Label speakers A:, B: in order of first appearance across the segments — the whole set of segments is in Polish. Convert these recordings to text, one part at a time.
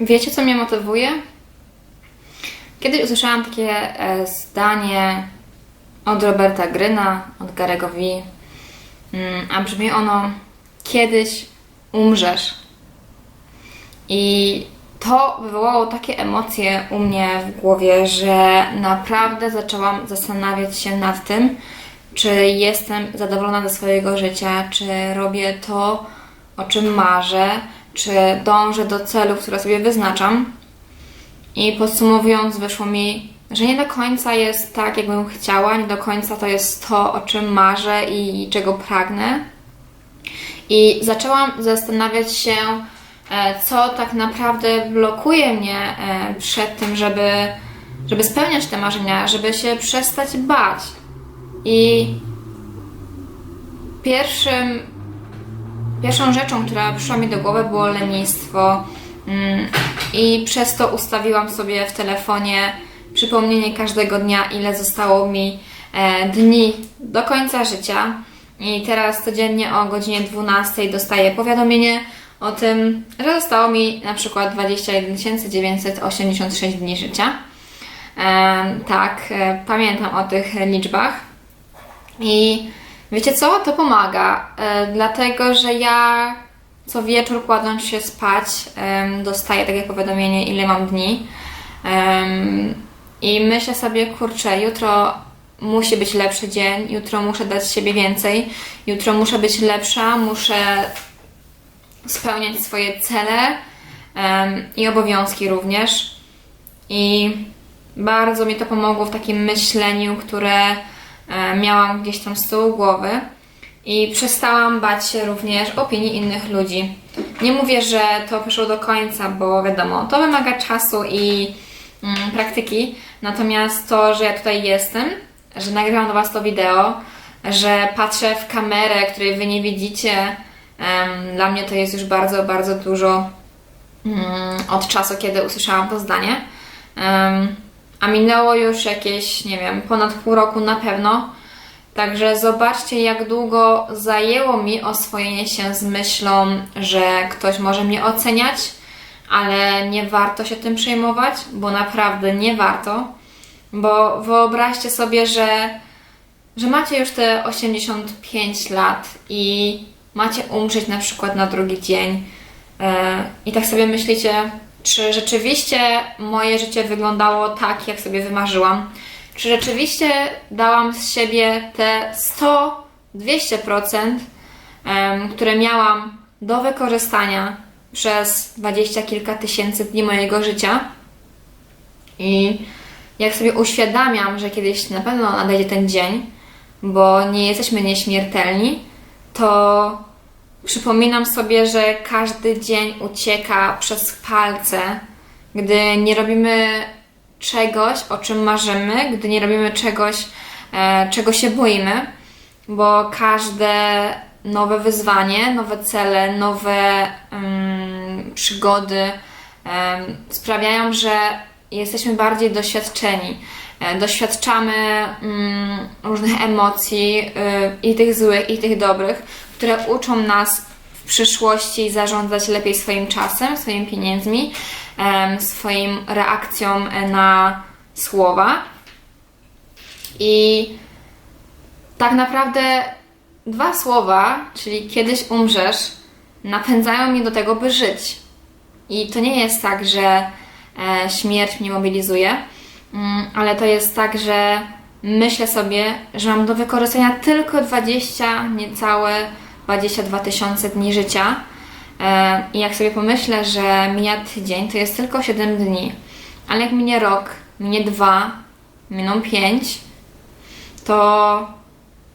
A: Wiecie, co mnie motywuje? Kiedyś usłyszałam takie e, zdanie od Roberta Gryna, od Garego V, mm, a brzmi ono: Kiedyś umrzesz. I to wywołało takie emocje u mnie w głowie, że naprawdę zaczęłam zastanawiać się nad tym, czy jestem zadowolona ze swojego życia, czy robię to, o czym marzę, czy dążę do celów, które sobie wyznaczam. I podsumowując, wyszło mi, że nie do końca jest tak, jakbym chciała, nie do końca to jest to, o czym marzę i czego pragnę. I zaczęłam zastanawiać się, e, co tak naprawdę blokuje mnie e, przed tym, żeby, żeby spełniać te marzenia, żeby się przestać bać. I pierwszym, pierwszą rzeczą, która przyszła mi do głowy, było lenistwo. Mm, I przez to ustawiłam sobie w telefonie przypomnienie każdego dnia, ile zostało mi e, dni do końca życia. I teraz codziennie o godzinie 12 dostaję powiadomienie o tym, że zostało mi na przykład 21 986 dni życia. E, tak, e, pamiętam o tych liczbach. I wiecie co? To pomaga, e, dlatego że ja co wieczór kładąc się spać dostaję takie powiadomienie, ile mam dni. I myślę sobie, kurczę, jutro musi być lepszy dzień, jutro muszę dać siebie więcej, jutro muszę być lepsza, muszę spełniać swoje cele i obowiązki również. I bardzo mi to pomogło w takim myśleniu, które miałam gdzieś tam z tyłu głowy i przestałam bać się również opinii innych ludzi. Nie mówię, że to poszło do końca, bo wiadomo, to wymaga czasu i mm, praktyki, natomiast to, że ja tutaj jestem, że nagrywam do Was to wideo, że patrzę w kamerę, której Wy nie widzicie, em, dla mnie to jest już bardzo, bardzo dużo mm, od czasu, kiedy usłyszałam to zdanie. Em, a minęło już jakieś, nie wiem, ponad pół roku na pewno. Także zobaczcie, jak długo zajęło mi oswojenie się z myślą, że ktoś może mnie oceniać, ale nie warto się tym przejmować, bo naprawdę nie warto. Bo wyobraźcie sobie, że, że macie już te 85 lat i macie umrzeć na przykład na drugi dzień. E, I tak sobie myślicie, czy rzeczywiście moje życie wyglądało tak, jak sobie wymarzyłam? Czy rzeczywiście dałam z siebie te 100-200%, em, które miałam do wykorzystania przez dwadzieścia kilka tysięcy dni mojego życia? I jak sobie uświadamiam, że kiedyś na pewno nadejdzie ten dzień, bo nie jesteśmy nieśmiertelni, to przypominam sobie, że każdy dzień ucieka przez palce, gdy nie robimy czegoś, o czym marzymy, gdy nie robimy czegoś, e, czego się boimy, bo każde nowe wyzwanie, nowe cele, nowe mm, przygody em, sprawiają, że jesteśmy bardziej doświadczeni. E, Doświadczamy mm, różnych emocji, y, i tych złych, i tych dobrych, które uczą nas w przyszłości zarządzać lepiej swoim czasem, swoimi pieniędzmi, swoim reakcją na słowa. I tak naprawdę dwa słowa, czyli kiedyś umrzesz, napędzają mnie do tego, by żyć. I to nie jest tak, że e, śmierć mnie mobilizuje, ale to jest tak, że myślę sobie, że mam do wykorzystania tylko 20, niecałe 22 tysiące dni życia. E, I jak sobie pomyślę, że mija tydzień, to jest tylko 7 dni, ale jak minie rok, minie dwa, miną 5, to,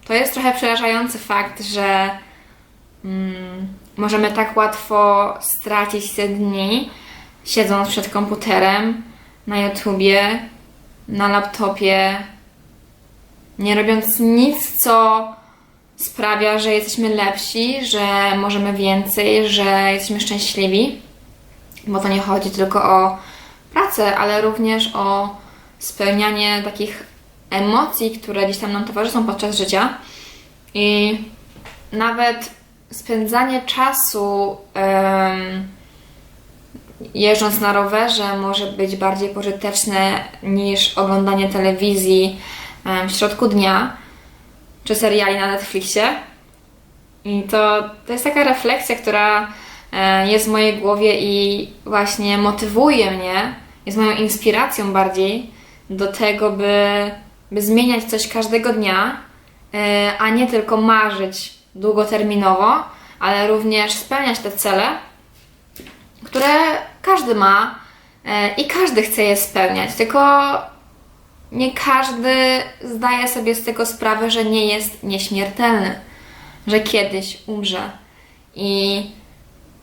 A: to jest trochę przerażający fakt, że mm, możemy tak łatwo stracić te dni, siedząc przed komputerem, na YouTubie, na laptopie, nie robiąc nic, co sprawia, że jesteśmy lepsi, że możemy więcej, że jesteśmy szczęśliwi. Bo to nie chodzi tylko o pracę, ale również o spełnianie takich emocji, które gdzieś tam nam towarzyszą podczas życia. I nawet spędzanie czasu em, jeżdżąc na rowerze może być bardziej pożyteczne niż oglądanie telewizji w środku dnia czy seriali na Netflixie. I to, to jest taka refleksja, która e, jest w mojej głowie i właśnie motywuje mnie, jest moją inspiracją bardziej do tego, by, by zmieniać coś każdego dnia, e, a nie tylko marzyć długoterminowo, ale również spełniać te cele, które każdy ma e, i każdy chce je spełniać, tylko nie każdy zdaje sobie z tego sprawę, że nie jest nieśmiertelny, że kiedyś umrze. I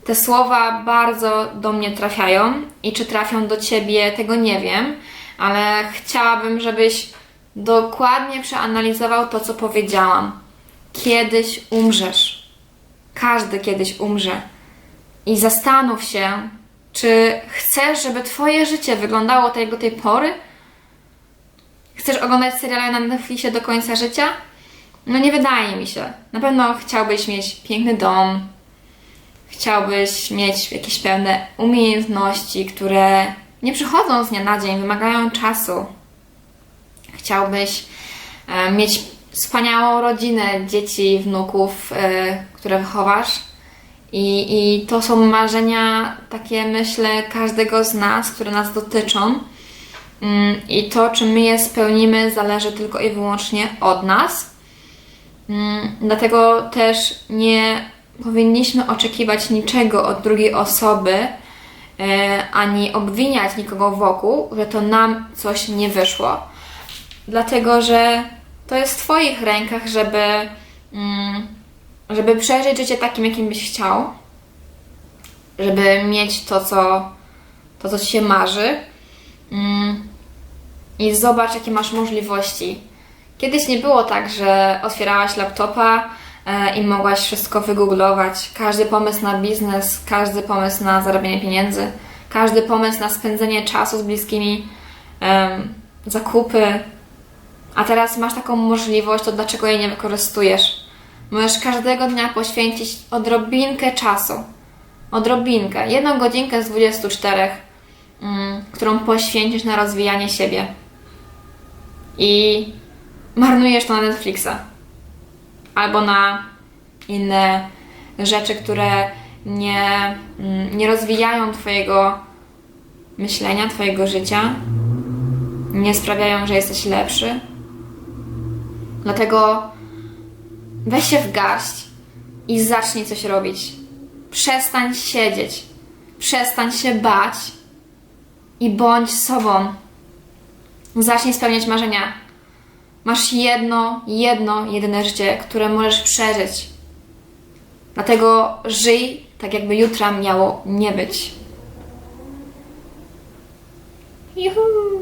A: te słowa bardzo do mnie trafiają i czy trafią do ciebie, tego nie wiem, ale chciałabym, żebyś dokładnie przeanalizował to, co powiedziałam. Kiedyś umrzesz. Każdy kiedyś umrze. I zastanów się, czy chcesz, żeby Twoje życie wyglądało tak jak do tej pory? Chcesz oglądać seriale na Netflixie do końca życia? No nie wydaje mi się. Na pewno chciałbyś mieć piękny dom, chciałbyś mieć jakieś pewne umiejętności, które nie przychodzą z dnia na dzień, wymagają czasu. Chciałbyś e, mieć wspaniałą rodzinę, dzieci, wnuków, e, które wychowasz. I, I to są marzenia, takie myślę, każdego z nas, które nas dotyczą. Mm, I to, czy my je spełnimy, zależy tylko i wyłącznie od nas. Mm, Dlatego też nie powinniśmy oczekiwać niczego od drugiej osoby, e, ani obwiniać nikogo wokół, że to nam coś nie wyszło. Dlatego, że to jest w Twoich rękach, żeby, mm, żeby przeżyć życie takim, jakim byś chciał, żeby mieć to, co, to, co Ci się marzy. Mm, I zobacz, jakie masz możliwości. Kiedyś nie było tak, że otwierałaś laptopa e, i mogłaś wszystko wygooglować. Każdy pomysł na biznes, każdy pomysł na zarabianie pieniędzy, każdy pomysł na spędzenie czasu z bliskimi, zakupy. A teraz masz taką możliwość, to dlaczego jej nie wykorzystujesz? Możesz każdego dnia poświęcić odrobinkę czasu. Odrobinkę. Jedną godzinkę z 24, mm, którą poświęcisz na rozwijanie siebie. I marnujesz to na Netflixa. Albo na inne rzeczy, które nie, mm, nie rozwijają Twojego myślenia, Twojego życia, nie sprawiają, że jesteś lepszy. Dlatego weź się w garść i zacznij coś robić. Przestań siedzieć, przestań się bać i bądź sobą. Zacznij spełniać marzenia. Masz jedno, jedno, jedyne życie, które możesz przeżyć. Dlatego żyj tak, jakby jutra miało nie być. Juhu!